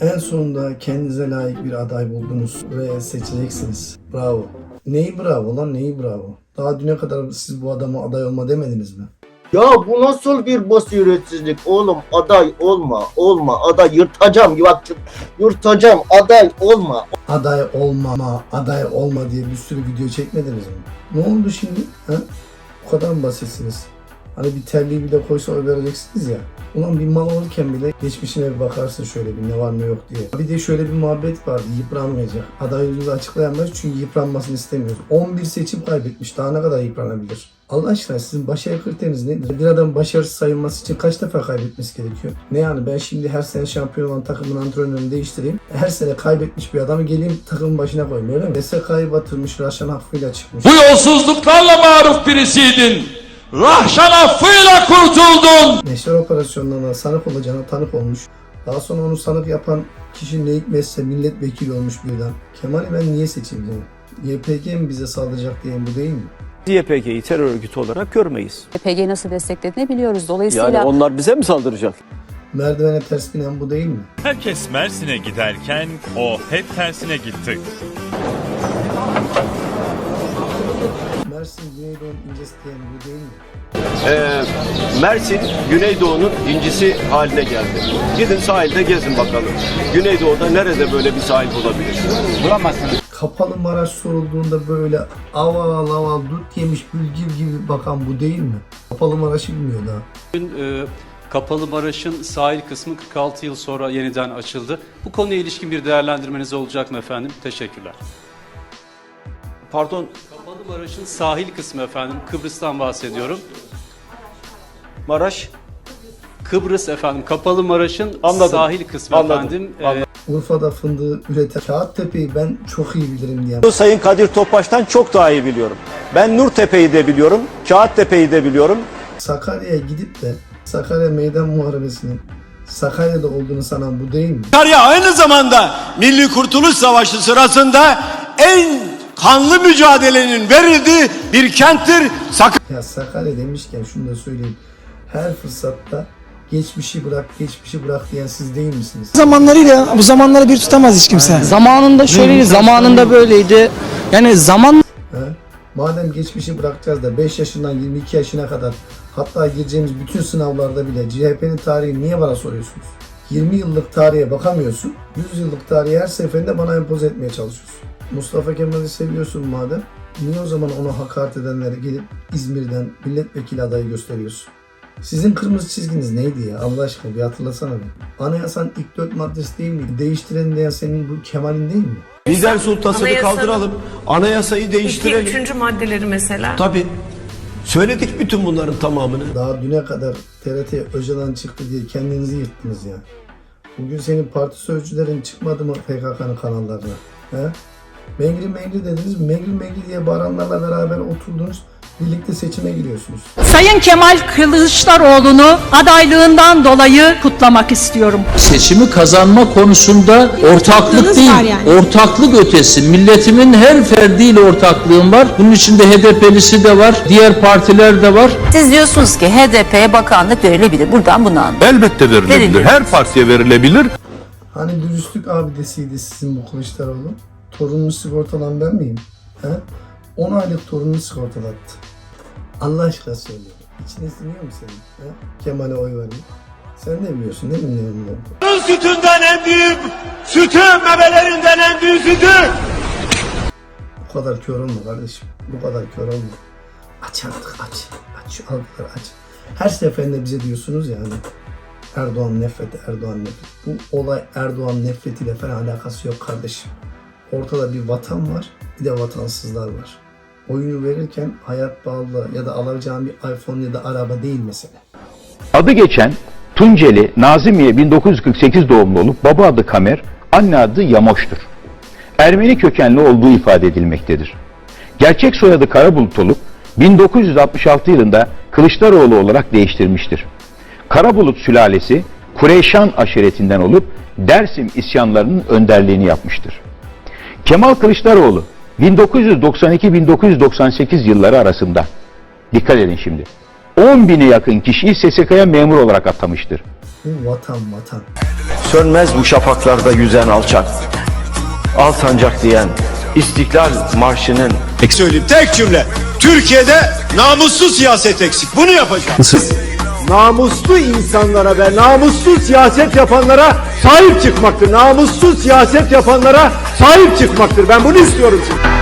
En sonunda kendinize layık bir aday buldunuz ve seçeceksiniz. Bravo. Neyi bravo lan neyi bravo? Daha düne kadar siz bu adama aday olma demediniz mi? Ya bu nasıl bir basiretsizlik oğlum aday olma olma aday yırtacağım bak yırtacağım aday olma Aday olmama, aday olma diye bir sürü video çekmediniz mi? Ne oldu şimdi? Ha? Bu kadar mı basitsiniz? Hani bir terliği bile koysa oy vereceksiniz ya. Ulan bir mal olurken bile geçmişine bir bakarsın şöyle bir ne var ne yok diye. Bir de şöyle bir muhabbet vardı yıpranmayacak. Adayımızı açıklayamayız çünkü yıpranmasını istemiyoruz. 11 seçim kaybetmiş daha ne kadar yıpranabilir? Allah aşkına sizin başarı kriteriniz nedir? Bir adam başarısız sayılması için kaç defa kaybetmesi gerekiyor? Ne yani ben şimdi her sene şampiyon olan takımın antrenörünü değiştireyim. Her sene kaybetmiş bir adamı geleyim takımın başına koyayım öyle mi? SK'yı batırmış Raşan Hakkı'yla çıkmış. Bu yolsuzluklarla maruf birisiydin. Rahşan affıyla kurtuldun. Neşter operasyonlarına sanık olacağına tanık olmuş. Daha sonra onu sanık yapan kişi ne hikmetse milletvekili olmuş birden. Kemal'i ben niye seçeyim dedim. YPG mi bize saldıracak diyen bu değil mi? YPG'yi terör örgütü olarak görmeyiz. YPG nasıl desteklediğini biliyoruz. Dolayısıyla Yani onlar bize mi saldıracak? Merdivene ters binen bu değil mi? Herkes Mersin'e giderken o hep tersine gitti. Mersin Güneydoğu'nun incesi diyen bu değil mi? Ee, Mersin Güneydoğu'nun incisi haline geldi. Gidin sahilde gezin bakalım. Güneydoğu'da nerede böyle bir sahil bulabilir? Kapalı Maraş sorulduğunda böyle aval aval dut yemiş bülgür gibi bakan bu değil mi? Kapalı Maraş'ı bilmiyor daha. Bugün e, Kapalı Maraş'ın sahil kısmı 46 yıl sonra yeniden açıldı. Bu konuya ilişkin bir değerlendirmeniz olacak mı efendim? Teşekkürler. Pardon, Maraş'ın sahil kısmı efendim. Kıbrıs'tan bahsediyorum. Maraş. Kıbrıs efendim. Kapalı Maraş'ın Anladım. sahil kısmı Anladım. efendim. Anladım. Urfa'da fındığı üreten Kağıttepe'yi ben çok iyi bilirim diyen. Sayın Kadir Topbaş'tan çok daha iyi biliyorum. Ben Nurtepe'yi de biliyorum, Kağıttepe'yi de biliyorum. Sakarya'ya gidip de Sakarya Meydan Muharebesi'nin Sakarya'da olduğunu sanan bu değil mi? Sakarya aynı zamanda Milli Kurtuluş Savaşı sırasında en kanlı mücadelenin verildiği bir kenttir. Sakarya Ya Sakarya demişken şunu da söyleyeyim. Her fırsatta geçmişi bırak, geçmişi bırak diyen siz değil misiniz? zamanlarıyla bu zamanları bir tutamaz hiç kimse. Zamanında şöyleydi, zamanında böyleydi. Yani zaman He? Madem geçmişi bırakacağız da 5 yaşından 22 yaşına kadar hatta gireceğimiz bütün sınavlarda bile CHP'nin tarihini niye bana soruyorsunuz? 20 yıllık tarihe bakamıyorsun. 100 yıllık tarihi her seferinde bana empoze etmeye çalışıyorsun. Mustafa Kemal'i seviyorsun madem. Niye o zaman ona hakaret edenlere gelip İzmir'den milletvekili adayı gösteriyorsun? Sizin kırmızı çizginiz neydi ya? Allah aşkına bir hatırlasana bir. Anayasanın ilk dört maddesi değil miydi? Değiştiren diyen senin bu Kemal'in değil mi? Lider sultasını Anayasanın- kaldıralım. Anayasayı İki, değiştirelim. üçüncü maddeleri mesela. Tabii. Söyledik bütün bunların tamamını. Daha düne kadar TRT Öcalan çıktı diye kendinizi yırttınız ya. Bugün senin parti sözcülerin çıkmadı mı PKK'nın kanallarına? He? Mengri mengri dediniz. Mengri mengri diye bağıranlarla beraber oturdunuz. Birlikte seçime giriyorsunuz. Sayın Kemal Kılıçdaroğlu'nu adaylığından dolayı kutlamak istiyorum. Seçimi kazanma konusunda ortaklık değil, ortaklık ötesi. Milletimin her ferdiyle ortaklığım var. Bunun içinde HDP'lisi de var, diğer partiler de var. siz diyorsunuz ki HDP'ye bakanlık verilebilir. Buradan bunu anlıyorum. Elbette verilebilir. Verilir. Her partiye verilebilir. Hani dürüstlük abidesiydi sizin bu Kılıçdaroğlu? Torununu sigortalan ben miyim? He? 10 aylık torununu sigortalattı. Allah aşkına söylüyorum. İçine siniyor mu senin? He? Kemal'e oy vermek. Sen de biliyorsun değil mi ne olduğunu? Sütünden en büyük, sütü memelerinden en büyük sütü. Bu kadar kör olma kardeşim. Bu kadar kör olma. Aç artık aç. Aç şu algıları aç. Her seferinde bize diyorsunuz ya hani Erdoğan nefreti, Erdoğan nefreti. Bu olay Erdoğan nefretiyle falan alakası yok kardeşim. Ortada bir vatan var, bir de vatansızlar var. Oyunu verirken hayat bağlı ya da alacağın bir iPhone ya da araba değil mesele. Adı geçen Tunceli Nazimiye 1948 doğumlu olup baba adı Kamer, anne adı Yamoş'tur. Ermeni kökenli olduğu ifade edilmektedir. Gerçek soyadı Karabulut olup 1966 yılında Kılıçdaroğlu olarak değiştirmiştir. Karabulut sülalesi Kureyşan aşiretinden olup Dersim isyanlarının önderliğini yapmıştır. Kemal Kılıçdaroğlu 1992-1998 yılları arasında dikkat edin şimdi 10 bine yakın kişiyi SSK'ya memur olarak atamıştır. Bu vatan vatan. Sönmez bu şafaklarda yüzen alçak. Al sancak diyen İstiklal Marşı'nın Söyleyeyim tek cümle. Türkiye'de namuslu siyaset eksik. Bunu yapacağız. Namuslu insanlara ve namuslu siyaset yapanlara sahip çıkmaktır. Namuslu siyaset yapanlara sahip çıkmaktır. Ben bunu istiyorum şimdi.